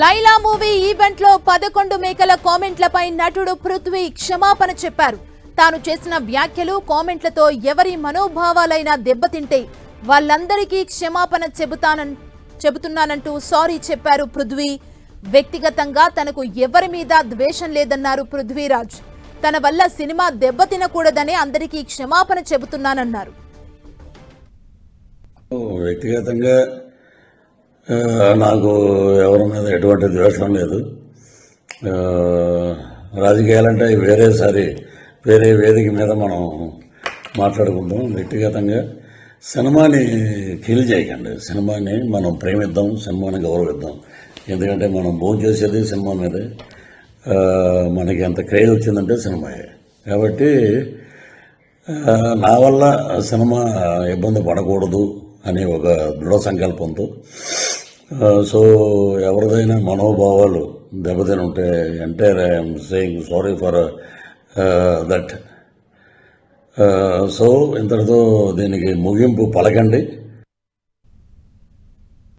Laila movie ఈవెంట్లో పదకొండు మేకల కామెంట్లపై నటుడు పృథ్వీ క్షమాపణ చెప్పారు. తాను చేసిన వ్యాఖ్యలు కామెంట్లతో ఎవరి మనోభావాలైనా దెబ్బతింటే వాళ్ళందరికీ క్షమాపణ చెబుతానన్ చెబుతున్నానంటూ సారీ చెప్పారు పృథ్వీ. వ్యక్తిగతంగా తనకు ఎవరి మీద ద్వేషం లేదన్నారు పృథ్వీరాజ్. తన వల్ల సినిమా దెబ్బతినకూడదని అందరికీ క్షమాపణ చెబుతున్నానన్నారు. వ్యక్తిగతంగా నాకు ఎవరి మీద ఎటువంటి ద్వేషం లేదు. రాజకీయాలంటే వేరేసారి వేరే వేదిక మీద మనం మాట్లాడుకుందాం వ్యక్తిగతంగా. సినిమాని ఫీల్ చేయకండి. సినిమాని మనం ప్రేమిద్దాం సినిమాని గౌరవిద్దాం. ఎందుకంటే మనం భోజనం చేసేది సినిమా మీదే. మనకి ఎంత క్రేజ్ వచ్చిందంటే సినిమాయే. కాబట్టి నా వల్ల సినిమా ఇబ్బంది పడకూడదు అనే ఒక దృఢ సంకల్పంతో సో ఎవరిదైనా మనోభావాలు దెబ్బతిని ఉంటే అంటే I'm saying sorry for that so ఇంతటితో దీనికి ముగింపు పలకండి.